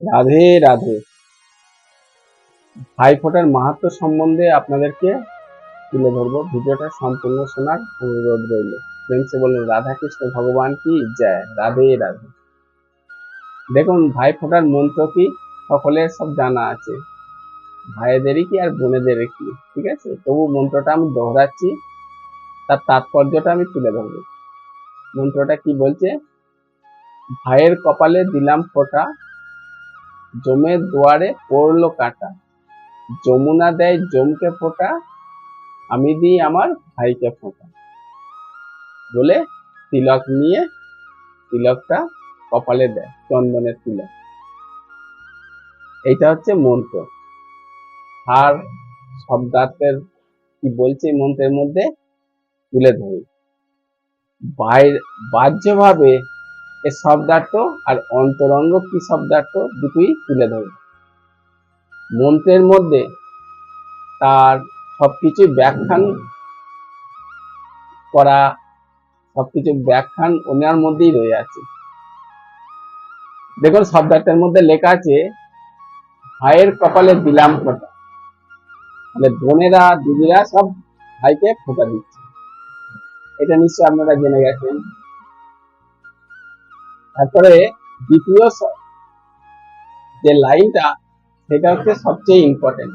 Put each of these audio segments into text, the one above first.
রাধে রাধে। ভাইফোঁটার মাহাত্ম সম্বন্ধে আপনাদেরকে তুলে ধরবো। ভিডিওটা সম্পূর্ণ শোনার অনুরোধ রইল। ফ্রেন্ডসে বললেন রাধা কৃষ্ণ ভগবান কি? জয়। রাধে রাধে। দেখুন, ভাইফোঁটার মন্ত্র কি? সকলের সব জানা আছে। ভাইয়েদেরই কি আর বোনেদেরই কি? ঠিক আছে? তবু মন্ত্রটা আমি দোহরাচ্ছি। তার তাৎপর্যটা আমি তুলে ধরবো। মন্ত্রটা কি বলছে? ভাইয়ের কপালে দিলাম ফোঁটা জমের দুয়ারে পড়ল কাটা। যমুনা দেয় জমকে ফোঁটা, আমি দিই আমার ভাইকে ফোঁটা। বলে তিলক নিয়ে তিলকটা কপালে দেয়, চন্দনের তিলক। এইটা হচ্ছে মন্ত্র। আর শব্দার্থের কি বলছে মন্ত্রের মধ্যে? তুলে ধরি। বাইর বাহ্যভাবে এ শব্দার্থ আর অন্তরঙ্গ কি শব্দার্থ দুটোই তুলে ধরবে। মন্ত্রের মধ্যে তার সবকিছু ব্যাখ্যান করা সবকিছু ব্যাখ্যান ওনার মধ্যেই রয়ে আছে। দেখুন, শব্দার্থের মধ্যে লেখা আছে, ভাইয়ের কপালে দিলাম ফোঁটা। মানে বোনেরা, দিদিরা সব ভাইকে ফোঁটা দিচ্ছে। এটা নিশ্চয় আপনারা জেনে গেছেন। তারপরে দ্বিতীয় যে লাইনটা, সেটা হচ্ছে সবচেয়ে ইম্পর্টেন্ট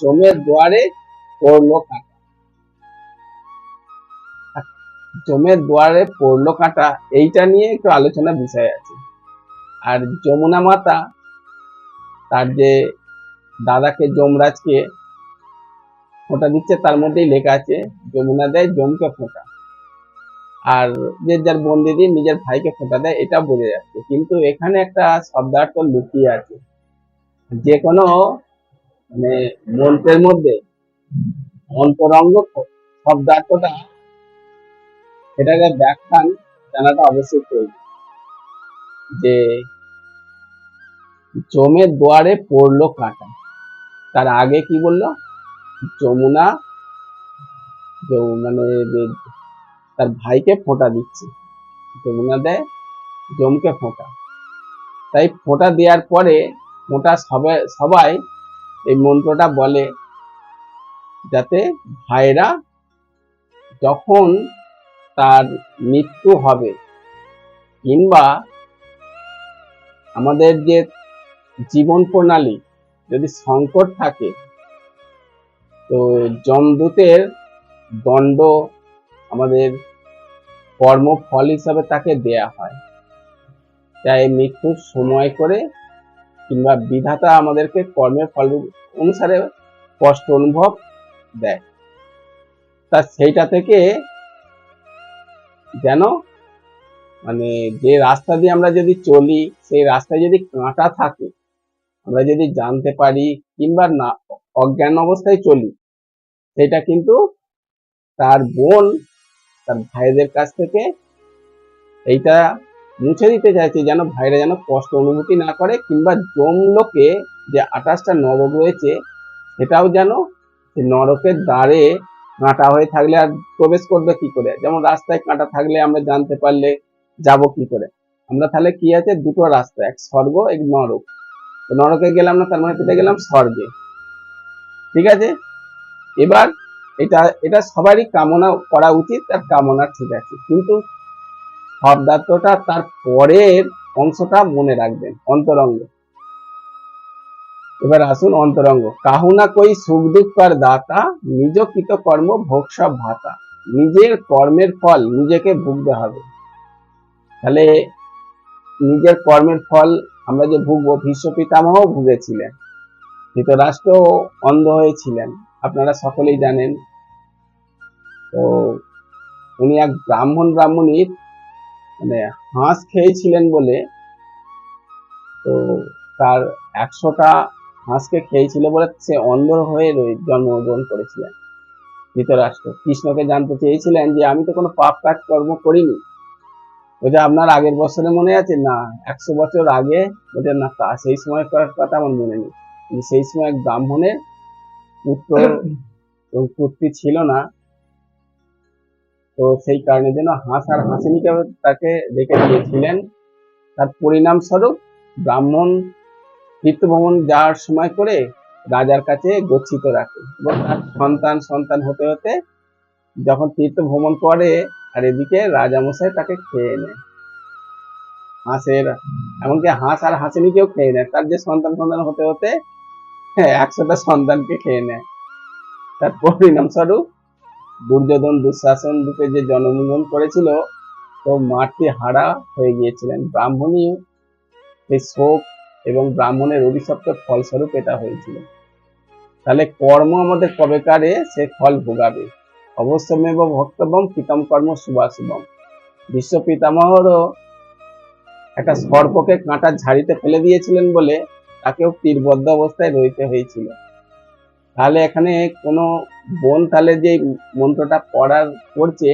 জমের দুয়ারে পড়ল কাটা। জমের দুয়ারে পড়ল কাটা, এইটা নিয়ে একটু আলোচনা বিষয় আছে। আর যমুনা মাতা, তার যে দাদাকে যমরাজকে ফোঁটা দিচ্ছে, তার মধ্যেই লেখা আছে, যমুনা দেয় জমকে ফোঁটা। আর যে যার বোন দিদি নিজের ভাইকে ফোঁটা দেয়, এটা বোঝা যাচ্ছে। কিন্তু এখানে একটা শব্দার্থ লুকিয়ে আছে। যে কোনো মানে মন্ত্রের মধ্যে অন্তরঙ্গ শব্দার্থটা সেটাকে ব্যাখ্যান জানাটা অবশ্যই প্রয়োজন। যে জমের দুয়ারে পড়ল কাটা। তার আগে কি বলল? যমুনা মানে তার ভাইকে ফোঁটা দিচ্ছে। যমুনা দেয় জমকে ফোঁটা। তাই ফোঁটা দেওয়ার পরে ফোঁটা সবাই সবাই এই মন্ত্রটা বলে, যাতে ভাইরা যখন তার মৃত্যু হবে কিংবা আমাদের যে জীবন প্রণালী যদি সংকট থাকে, তো যমদূতের দণ্ড আমাদের কর্মফল হিসাবে তাকে দেয়া হয়। তাই মৃত্যুর সময় করে কিংবা বিধাতা আমাদেরকে কর্মের ফল অনুসারে কষ্ট অনুভব দেয়। তা সেইটা থেকে যেন মানে যে রাস্তা দিয়ে আমরা যদি চলি, সেই রাস্তায় যদি কাঁটা থাকে, আমরা যদি জানতে পারি কিংবা না, অজ্ঞান অবস্থায় চলি, সেটা কিন্তু তার বোন তার ভাইদের কাছ থেকে এইটা মুছে দিতে চাইছে যেন ভাইরা যেন কষ্ট অনুভূতি না করে কিংবা জমলোকে যে আঠাশটা নরক রয়েছে, সেটাও যেন নরকের দ্বারে কাঁটা হয়ে থাকলে আর প্রবেশ করবে কি করে? যেমন রাস্তায় কাঁটা থাকলে আমরা জানতে পারলে যাব কি করে? আমরা তাহলে কি আছে? দুটো রাস্তা, এক স্বর্গ, এক নরক। নরকে গেলাম না, তার মানে কোথায় গেলাম? স্বর্গে। ঠিক আছে? এবার এটা এটা সবারই কামনা করা উচিত, তার কামনা ঠিক আছে। কিন্তু শব্দার্থটা তার পরের অংশটা মনে রাখবেন, অন্তরঙ্গ। এবার আসুন অন্তরঙ্গ। কাহুনা কই সুখ দুঃখর দাতা, নিজ কৃত কর্ম ভোগ সব ভাতা। নিজের কর্মের ফল নিজেকে ভুগতে হবে। তাহলে নিজের কর্মের ফল আমরা যে ভুগবো, ভীষ্ম পিতামহ ভুগেছিলেন। ধৃতরাষ্ট্র অন্ধ হয়েছিলেন। আপনারা সকলেই জানেন তো উনি এক ব্রাহ্মণ ব্রাহ্মণীর মানে হাঁস খেয়েছিলেন বলে তো তার একশোটা হাঁসকে খেয়েছিল বলে সে অন্ধ হয়ে জন্মগ্রহণ করেছিলেন ধৃতরাষ্ট্র। কৃষ্ণকে জানতে চেয়েছিলেন যে, আমি তো কোনো পাপ কাজ কর্ম করিনি। ওটা আপনার আগের বছরে মনে আছে? না, একশো বছর আগে। ওটা না, তা সেই সময় করার কথা আমার মনে নেই। সেই সময় এক ব্রাহ্মণের পুত্র এবং পুত্রী ছিল না। তো সেই কারণে যেন হাঁস আর হাসিনিকে তাকে রেখে দিয়েছিলেন। তার পরিণাম স্বরূপ ব্রাহ্মণ তীর্থভ্রমণ যাওয়ার সময় করে রাজার কাছে গচ্ছিত রাখে এবং তার সন্তান সন্তান হতে হতে যখন তীর্থ ভ্রমণ করে আর এদিকে রাজামশাই তাকে খেয়ে নেয়। হাঁসের, এমনকি হাঁস আর হাঁসিনিকেও খেয়ে নেয়। তার যে সন্তান সন্তান হতে হতে হ্যাঁ একশোটা সন্তানকে খেয়ে নেয়। তার পরিণামস্বরূপ দুর্যোধন দুঃশাসন রূপে যে জন্মগ্রহণ করেছিল, তো মাটি হারা হয়ে গিয়েছিলেন। ব্রাহ্মণী শোক এবং ব্রাহ্মণের অভিশপ্তের ফলস্বরূপ এটা হয়েছিল। তাহলে কর্ম আমাদের কবেকারে সে ফল ভোগাবে। অবশ্যমেব ভক্তবম প্রীতম কর্ম শুভাশুভম। বিশ্ব পিতামহরও একটা সর্পকে কাঁটার ঝাড়িতে ফেলে দিয়েছিলেন বলে তাকেও তীরবদ্ধ অবস্থায় রইতে হয়েছিল। তাহলে এখানে কোনো বোন তাহলে যে মন্ত্রটা পড়ার করছে,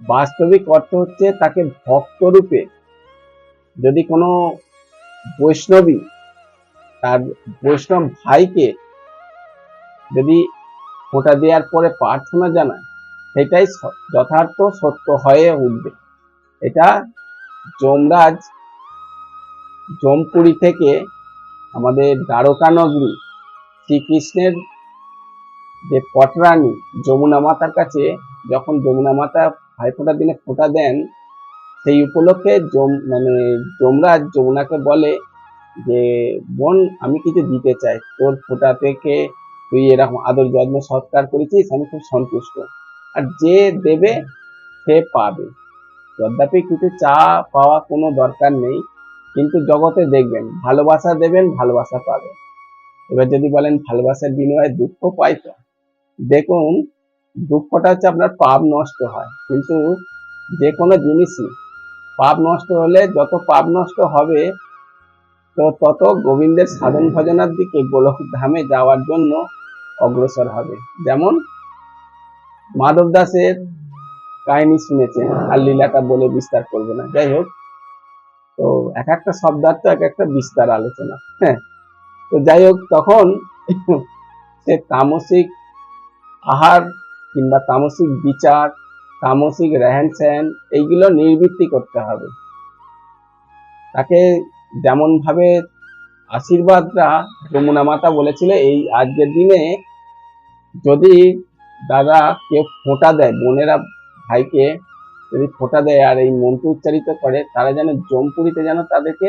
বাস্তবিক অর্থ হচ্ছে তাকে ভক্ত রূপে যদি কোনো বৈষ্ণবী তার বৈষ্ণব ভাইকে যদি ফোঁটা দেওয়ার পরে প্রার্থনা জানায়, সেটাই যথার্থ সত্য হয়ে উঠবে। এটা যমরাজ জমপুরি থেকে আমাদের দ্বারকা নগরী শ্রীকৃষ্ণের যে পটরানী যমুনা মাতার কাছে যখন যমুনা মাতা ভাইফোঁটার দিনে ফোঁটা দেন, সেই উপলক্ষে মানে যমরাজ যমুনাকে বলে যে, বোন, আমি কিছু দিতে চাই। তোর ফোঁটা থেকে তুই এরকম আদর যত্ন সৎকার করেছিস, আমি খুব সন্তুষ্ট। আর যে দেবে, সে পাবে। যদ্যাপি কিছু চা পাওয়া কোনো দরকার নেই, কিন্তু জগতে দেখবেন, ভালোবাসা দেবেন, ভালোবাসা পাবেন। এবার যদি বলেন, ভালোবাসার বিনিময়ে দুঃখ পাই তো? দেখুন, দুঃখটা হচ্ছে আপনার পাপ নষ্ট হয়। কিন্তু যে কোনো জিনিসই পাপ নষ্ট হলে যত পাপ নষ্ট হবে, তো তত গোবিন্দের সাধন ভজনার দিকে গোলক ধামে যাওয়ার জন্য অগ্রসর হবে। যেমন মাধব দাসের কাহিনী শুনেছেন, আর লীলাটা বলে বিস্তার করব না। যাই হোক, তো এক একটা শব্দার্থ, এক একটা বিস্তার আলোচনা। হ্যাঁ তো যাই হোক, তখন সে তামসিক আহার কিংবা তামসিক বিচার, তামসিক রেহেন সেন এইগুলো নির্বৃত্তি করতে হবে। তাকে যেমন ভাবে আশীর্বাদটা যমুনা মাতা বলেছিল, এই আজকের দিনে যদি দাদা কেউ ফোঁটা দেয়, বোনেরা ভাইকে যদি ফোঁটা দেয় আর এই মন্ত্র উচ্চারিত করে, তারা যেন জমপুরিতে যেন তাদেরকে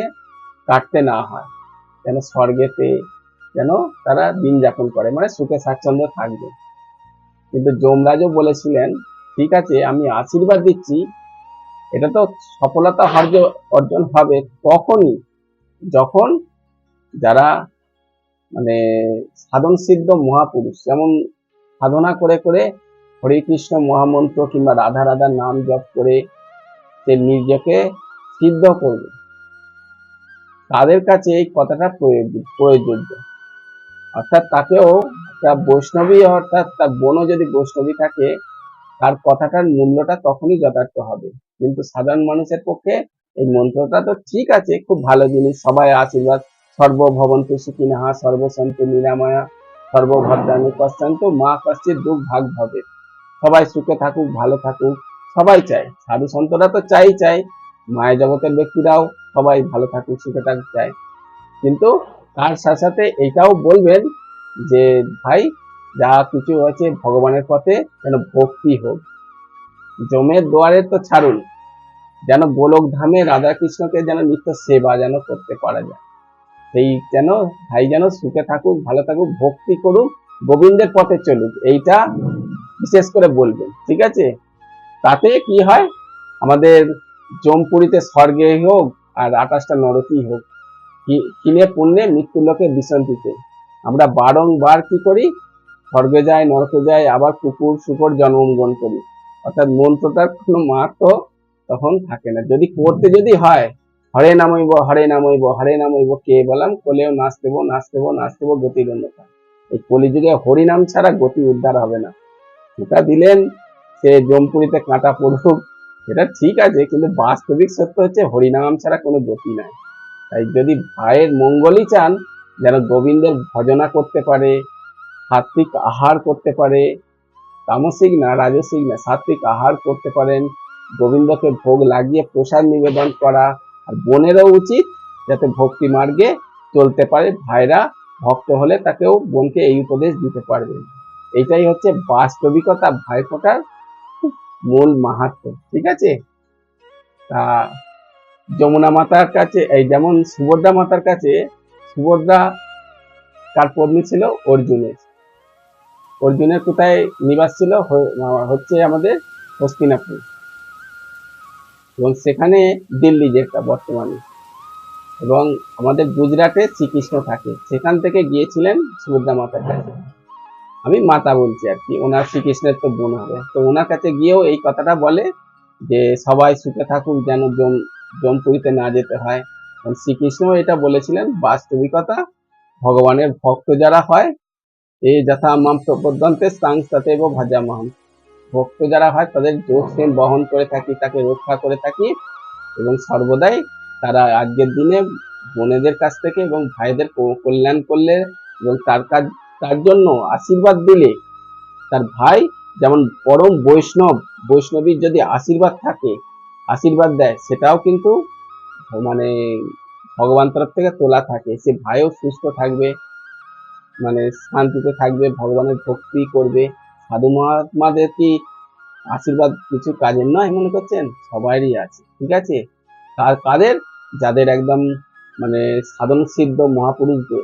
কাটতে না হয়, যেন স্বর্গেতে যেন তারা দিন যাপন করে মানে সুখে স্বাচ্ছন্দ্য থাকবে। কিন্তু যমরাজও বলেছিলেন, ঠিক আছে, আমি আশীর্বাদ দিচ্ছি। এটা তো সফলতা অর্জ- অর্জন হবে তখনই। যখন যারা মানে সাধন সিদ্ধ মহাপুরুষ, যেমন সাধনা করে করে হরে কৃষ্ণ মহামন্ত্র কিংবা রাধা রাধার নাম জপ করে সে নিজেকে সিদ্ধ করবে। তাদের কাছে এই কথাটা প্রয়োগ- প্রযোজ্য। অর্থাৎ তাকেও একটা বৈষ্ণবী, অর্থাৎ তার বোনও যদি বৈষ্ণবী থাকে, তার কথাটার মূল্যটা তখনই যথার্থ হবে। কিন্তু সাধারণ মানুষের পক্ষে এই মন্ত্রটা তো ঠিক আছে, খুব ভালো জিনিস। সবাই আশীর্বাদ। সর্বভবন্তু সুখিনাহা সর্বসন্তু নিরাময়া, সর্বভদ্রাণী কষ্টান্ত মা কষ্টের দুঃখ ভাগ হবে সবাই সুখে থাকুক, ভালো থাকুক, সবাই চায়। সাধু সন্তরা তো চাই চাই মায়া জগতের ব্যক্তিরাও সবাই ভালো থাকুক, সুখে থাকুক, চায়। কিন্তু তার সাথে সাথে এটাও বলবেন যে, ভাই, যা কিছু আছে ভগবানের পথে যেন ভক্তি হোক। জমের দুয়ারে তো ছাড়ুন। যেন গোলক ধামে রাধা কৃষ্ণকে যেন নিত্য সেবা যেন করতে পারা যায়। সেই যেন, ভাই যেন সুখে থাকুক, ভালো থাকুক, ভক্তি করুক, গোবিন্দের পথে চলুক, এইটা বিশেষ করে বলবেন। ঠিক আছে? তাতে কি হয়? আমাদের জমপুরিতে স্বর্গে হোক আর আকাশটা নরকই হোক কিনে পুণ্যে মৃত্যু লোকে বিশান্তিতে আমরা বারংবার কি করি? স্বর্গে যাই, নরকে যাই, আবার কুকুর শুকর জন্মগ্রহণ করি। অর্থাৎ মন্ত্রটার কোনো মাত্র তখন থাকে না। যদি করতে যদি হয়, হরে নামইব হরে নামইব হরে নামইব কে বললাম কোলেও নাচ দেবো নাচ দেবো নাচ দেবো গতির অন্যতা এই কলিযুগে হরিনাম ছাড়া গতি উদ্ধার হবে না। সেটা দিলেন, সে জমপুরিতে কাঁটা পড়ুক, সেটা ঠিক আছে, কিন্তু বাস্তবিক সত্য হচ্ছে হরিনাম ছাড়া কোনো গতি নাই। তাই যদি ভাইয়ের মঙ্গলই চান, যেন গোবিন্দের ভজনা করতে পারে সাত্বিক আহার করতে পারে, তামসিক না রাজসিক না সাত্বিক আহার করতে পারেন, গোবিন্দকে ভোগ লাগিয়ে প্রসাদ নিবেদন করা আর বোনেরও উচিত যাতে ভক্তি মার্গে চলতে পারে, ভাইরা ভক্ত হলে তাকেও বোনকে এই উপদেশ দিতে পারবেন এটাই হচ্ছে বাস্তবিকতা ভাইফোঁটার মূল মাহাত্ম ঠিক আছে? তা যমুনা মাতার কাছে, এই যেমন সুভদ্রা মাতার কাছে, সুভদ্রা কার পত্নী ছিল অর্জুনের। অর্জুনের কোথায় নিবাস ছিল? হচ্ছে আমাদের হস্তিনাপুর। এবং সেখানে দিল্লি যেটা বর্তমানে। এবং আমাদের গুজরাটে শ্রীকৃষ্ণ থাকে। সেখান থেকে গিয়েছিলেন সুভদ্রা মাতার কাছে। আমি মাতা বলছি আর কি, ওনার শ্রীকৃষ্ণের তো বোন হবে। তো ওনার কাছে গিয়েও এই কথাটা বলে যে, সবাই সুখে থাকুক যেন জমপুরিতে না যেতে হয়। শ্রীকৃষ্ণ এটা বলেছিলেন, বাস্তবিকতা ভগবানের ভক্ত যারা হয় এই যথা মাম প্রপদ্যন্তে সাংস্তাতে ভাজা মাম ভক্ত যারা হয়, তাদের যোগ সেম বহন করে থাকি, তাকে রক্ষা করে থাকি এবং সর্বদাই তারা আজকের দিনে বোনেদের কাছ থেকে এবং ভাইদের কল্যাণ করলে এবং তার কাজ, তার জন্য আশীর্বাদ দিলে তার ভাই যেমন পরম বৈষ্ণব, বৈষ্ণবীর যদি আশীর্বাদ থাকে আশীর্বাদ দেয়, সেটাও কিন্তু মানে ভগবান তরফ থেকে তোলা থাকে। সে ভাইও সুস্থ থাকবে মানে শান্তিতে থাকবে, ভগবানের ভক্তি করবে। সাধু মহাত্মাদের কি আশীর্বাদ কিছু কাজের নয়, মনে করছেন? সবারই আছে, ঠিক আছে? তার কাদের? যাদের একদম মানে সাধন সিদ্ধ মহাপুরুষদের,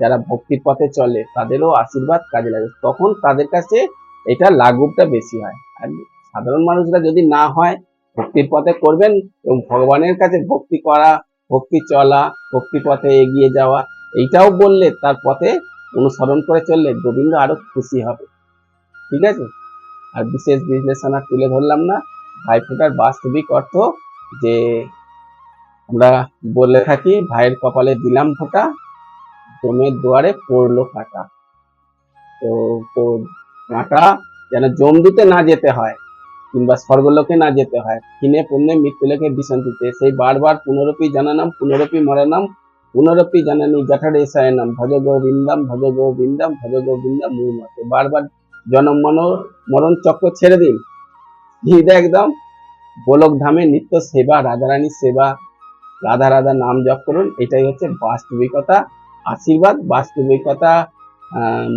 যারা ভক্তির পথে চলে, তাদেরও আশীর্বাদ কাজে লাগে। তখন তাদের কাছে এটা লাঘবটা বেশি হয়। আর সাধারণ মানুষরা যদি না হয় ভক্তির পথে করবেন এবং ভগবানের কাছে ভক্তি করা, ভক্তি চলা ভক্তি পথে এগিয়ে যাওয়া, এইটাও বললে তার পথে অনুসরণ করে চললে গোবিন্দ আরও খুশি হবে। ঠিক আছে? আর বিশেষ বিশ্লেষণ আর তুলে ধরলাম না। ভাই ভাইফোঁটার বাস্তবিক অর্থ যে আমরা বলে থাকি, ভাইয়ের কপালে দিলাম ফোঁটা, জমের দুয়ারে পড়ল কাটা। তো তো কাঁটা যেন জম দিতে না যেতে হয়। কিংবা স্বর্গলোকে না যেতে হয়। কিনে পুণ্যে মৃত্যুলোকে বিশান্তিতে সেই বারবার পুনরপি জানানাম, পুনরপি মরানাম, পুনরপি জানানি জঠারে নাম ভজ গোবিন্দাম ভজ গোবিন্দাম ভজ গোবিন্দাম, মূল মতে। বারবার জনম মন, মরণ চক্র ছেড়ে দিন। হৃদয় একদম গোলক ধামে নিত্য সেবা, রাধারানীর সেবা, রাধা রাধা নাম জপ করুন। এটাই হচ্ছে বাস্তবিকতা, আশীর্বাদ, বাস্তবিকতা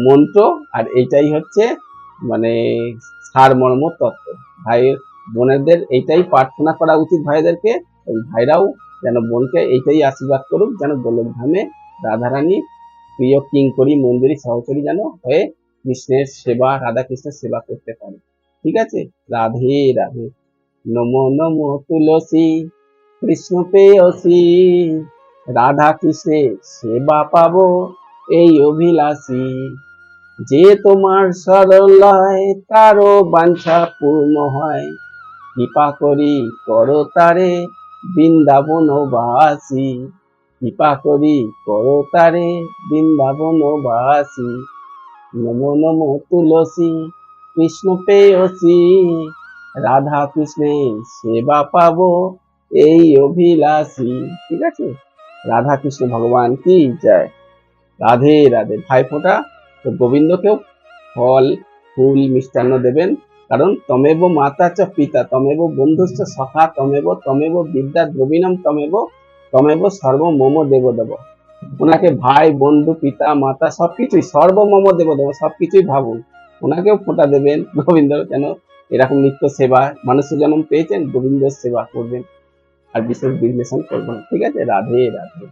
মন্ত্র, আর এইটাই হচ্ছে মানে সারমর্ম তত্ত্ব। ভাইয়ের বোনেদের এইটাই প্রার্থনা করা উচিত ভাইদেরকে ভাইরাও যেন বোনকে এইটাই আশীর্বাদ করুক, যেন গোলক ধামে রাধারানী, প্রিয় কিঙ্করি মন্দিরী সহচরী যেন হয়ে কৃষ্ণের সেবা রাধা কৃষ্ণের সেবা করতে পারে। ঠিক আছে? রাধে রাধে। নমো নমো তুলসী, কৃষ্ণ পেয়সী রাধা কৃষ্ণের সেবা পাবো এই অভিলাষী। যে তোমার সরলায় তারও বাঞ্ছা পূর্ণ হয়, কৃপা করি করো তারে বৃন্দাবন বাসী। কৃপা করি করো তারে বৃন্দাবন বাসী। নমো নমো তুলসী, কৃষ্ণ পেয়সী রাধা কৃষ্ণের সেবা পাবো এই অভিলাষী। ঠিক আছে? রাধা কৃষ্ণ ভগবান কি? জয়। রাধে রাধে। ভাইফোঁটা তো গোবিন্দকেও ফল, ফুল, মিষ্টান্ন দেবেন। কারণ তমেব মাতা চ পিতা, তমেব বন্ধুশ্চ সখা, তমেব তমেব বিদ্যা দ্রবিণম, তমেব তমেব সর্ব মম দেব দেব ওনাকে ভাই, বন্ধু, পিতা, মাতা সবকিছুই সর্বমম দেব দেব সবকিছুই ভাবুন। ওনাকেও ফোঁটা দেবেন। গোবিন্দ কেন এরকম নিত্য সেবা মানুষের জন্ম পেয়েছেন, গোবিন্দের সেবা করবেন। আর বিশেষ বিশ্লেষণ করবেন ঠিক আছে? রাধে রাধে।